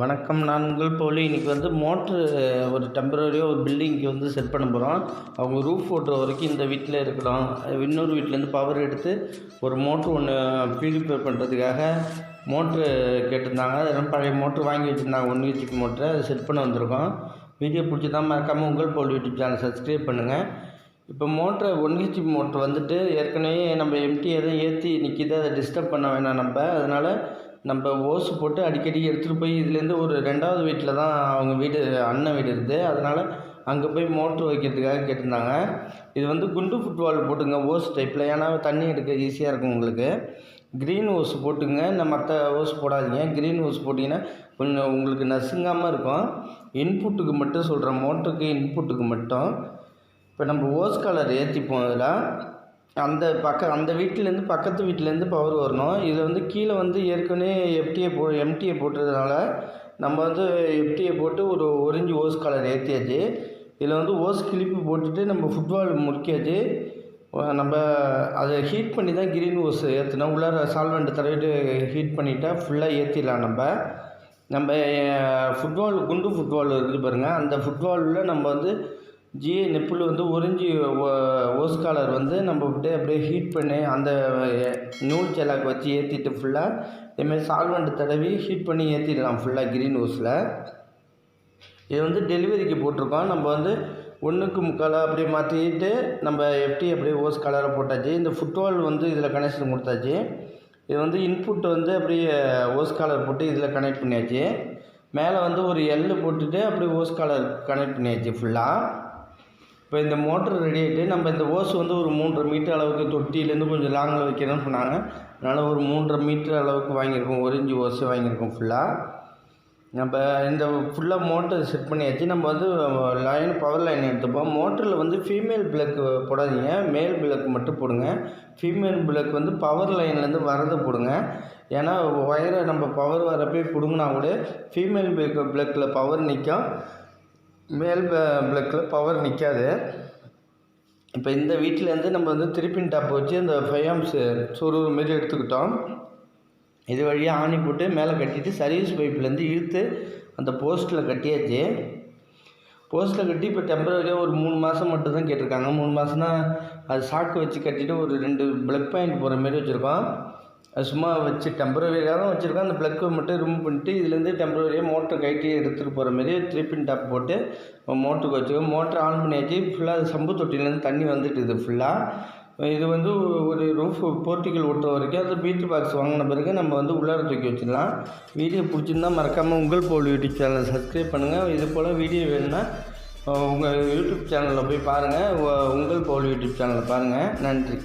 வணக்கம். நான் உங்கள் போலி. இன்றைக்கி வந்து மோட்ரு ஒரு டெம்பரரியாக ஒரு பில்டிங்க்கு வந்து செட் பண்ண போகிறோம் அவங்க ரூஃப் ஓட்டுற வரைக்கும் இந்த வீட்டில் இருக்கணும் இன்னொரு வீட்டிலேருந்து பவர் எடுத்து ஒரு மோட்ரு ஒன்று ப்யூரிஃபை பண்ணுறதுக்காக மோட்ரு கேட்டிருந்தாங்க. அதெல்லாம் பழைய மோட்ரு வாங்கி வச்சுருந்தாங்க. ஒன் ஹெச்பி மோட்ரு அதை செட் பண்ண வந்திருக்கோம். வீடியோ பிடிச்சதான் மறக்காமல் உங்கள் போல் யூடியூப் சேனல் சப்ஸ்கிரைப் பண்ணுங்கள் இப்போ மோட்ரு ஒன் ஹெச்பி மோட்ரு வந்துட்டு ஏற்கனவே நம்ம எம்டி எதுவும் ஏற்றி நிற்கிது அதை டிஸ்டர்ப் பண்ண வேணாம் நம்ம. அதனால் நம்ம ஓஸ் போட்டு அடிக்கடி எடுத்துகிட்டு போய் இதுலேருந்து ஒரு ரெண்டாவது வீட்டில் தான் அவங்க வீடு அண்ணன் வீடு இருக்குது அதனால் அங்கே போய் மோட்ரு வைக்கிறதுக்காக கேட்டிருந்தாங்க. இது வந்து குண்டு ஃபுட்வால் போட்டுங்க ஓஸ் டைப்பில் ஏன்னா தண்ணி எடுக்க ஈஸியாக இருக்கும் உங்களுக்கு. க்ரீன் ஓஸ் போட்டுங்க இந்த மற்ற ஓஸ் போடாதீங்க. க்ரீன் ஓஸ் போட்டிங்கன்னா கொஞ்சம் உங்களுக்கு நசுங்காமல் இருக்கும். இன்புட்டுக்கு மட்டும் சொல்கிறேன் மோட்டருக்கு இன்புட்டுக்கு மட்டும். இப்போ நம்ம ஓஸ் கலர் ஏற்றிப்போம் அதில். அந்த பக்க அந்த வீட்டிலேருந்து பக்கத்து வீட்டிலேருந்து பவர் வரணும். இதில் வந்து கீழே வந்து ஏற்கனவே எஃப்டியை போ எம்டியை போட்டதுனால நம்ம வந்து எஃப்டியை போட்டு ஒரு ஒரிஞ்சு ஓஸ் கலர் ஏற்றியாச்சு இதில் வந்து ஓஸ் கிளிப்பு போட்டுட்டு நம்ம ஃபுட்பால் முறுக்கியாச்சு. நம்ம அதை ஹீட் பண்ணி தான் கிரீன் ஓஸ் ஏற்றினோம் உள்ளார சால்வெண்ட் தடவிட்டு ஹீட் பண்ணிட்டா ஃபுல்லாக ஏற்றிடலாம் நம்ம. நம்ம ஃபுட்பால் குண்டு ஃபுட்பால் இருக்குது பாருங்கள் அந்த ஃபுட்பாலில் நம்ம வந்து ஜிஏ நெப்பில் வந்து உறிஞ்சி ஓஸ் காலர் வந்து நம்ம விட்டு அப்படியே ஹீட் பண்ணி அந்த நூல் செலாக்கு வச்சு ஏற்றிட்டு ஃபுல்லாக இதேமாதிரி சால்வெண்ட் தடவி ஹீட் பண்ணி ஏற்றிடலாம் ஃபுல்லாக க்ரீன் ஹவுஸில் இது வந்து டெலிவரிக்கு போட்டிருக்கோம். நம்ம வந்து ஒன்றுக்கு முக்காலாக அப்படியே மாற்றிட்டு நம்ம எஃப்டி அப்படியே ஓஸ் கலராக போட்டாச்சு. இந்த ஃபுட்வால் வந்து இதில் கனெக்ஷன் கொடுத்தாச்சு. இது வந்து இன்புட் வந்து அப்படியே ஓஸ் காலர் போட்டு இதில் கனெக்ட் பண்ணியாச்சு. மேலே வந்து ஒரு எல்லு போட்டுட்டு அப்படியே ஓஸ் காலர் கனெக்ட் பண்ணியாச்சு ஃபுல்லாக இப்போ இந்த மோட்ரு ரெடி ஆகிட்டு நம்ம இந்த ஓஸ் வந்து ஒரு மூன்றரை மீட்டர் அளவுக்கு தொட்டியிலேருந்து கொஞ்சம் லாங்கில் வைக்கிறேன்னு சொன்னாங்க. அதனால் ஒரு மூன்றரை மீட்டர் அளவுக்கு வாங்கியிருக்கோம். ஒரு இஞ்சி ஓஸ் வாங்கியிருக்கோம் ஃபுல்லாக நம்ம இந்த ஃபுல்லாக மோட்டர் செட் பண்ணியாச்சு. நம்ம வந்து லைன் பவர் லைன் எடுத்துப்போம். மோட்டரில் வந்து ஃபீமேல் பிளக் போடாதீங்க. மேல் பிளக் மட்டும் போடுங்க. ஃபீமேல் பிளக் வந்து பவர் லைன்லேருந்து வரதை போடுங்க. ஏன்னா ஒயரை நம்ம பவர் வரப்பே பிடுங்கினா கூட ஃபீமேல் பிளக் பிளக்கில் பவர் நிற்கும் மேல் பிளக்கில் பவர் நிற்காது இப்போ இந்த வீட்டிலேருந்து நம்ம வந்து திருப்பின் டாப் வச்சு அந்த ஃபைவ் சொருவு மாரி எடுத்துக்கிட்டோம். இது வழியாக ஆணி போட்டு மேலே கட்டிட்டு சர்வீஸ் பைப்லேருந்து இழுத்து அந்த போஸ்ட்டில் கட்டியாச்சு. போஸ்ட்டில் கட்டி இப்போ டெம்பரரியாக ஒரு மூணு மாதம் மட்டும் தான் கேட்டிருக்காங்க. மூணு மாதம்னா அது சாக்கு வச்சு கட்டிட்டு ஒரு ரெண்டு பிளக் பாயிண்ட் போகிற மாரி வச்சுருக்கோம். சும்மா வச்சு டெம்பரவரியாக தான் வச்சுருக்கோம். அந்த ப்ளக்கை மட்டும் ரிமூவ் பண்ணிட்டு இதுலேருந்து டெம்பரவரியாக மோட்டர் கைட்டி எடுத்துகிட்டு போகிற மாதிரி ட்ரிப்பின் டாப் போட்டு மோட்டருக்கு வச்சுருக்கோம் மோட்டர் ஆன் பண்ணியாச்சு. ஃபுல்லாக சம்பு தொட்டிலேருந்து தண்ணி வந்துட்டுது ஃபுல்லாக இது வந்து ஒரு ரூஃப் போர்ட்டிக்கல் ஓட்டுற வரைக்கும் அந்த பீட்ரு பாக்ஸ் வாங்கின பிறகு நம்ம வந்து உள்ளார தூக்கி வச்சிடலாம். வீடியோ பிடிச்சிருந்தா மறக்காமல் உங்கள் போல் யூடியூப் சேனலை சப்ஸ்கிரைப் பண்ணுங்கள் இது போல் வீடியோ வேணும்னா உங்கள் யூடியூப் சேனலில் போய் பாருங்கள் உங்கள் போல் யூடியூப் சேனலை பாருங்கள் நன்றி.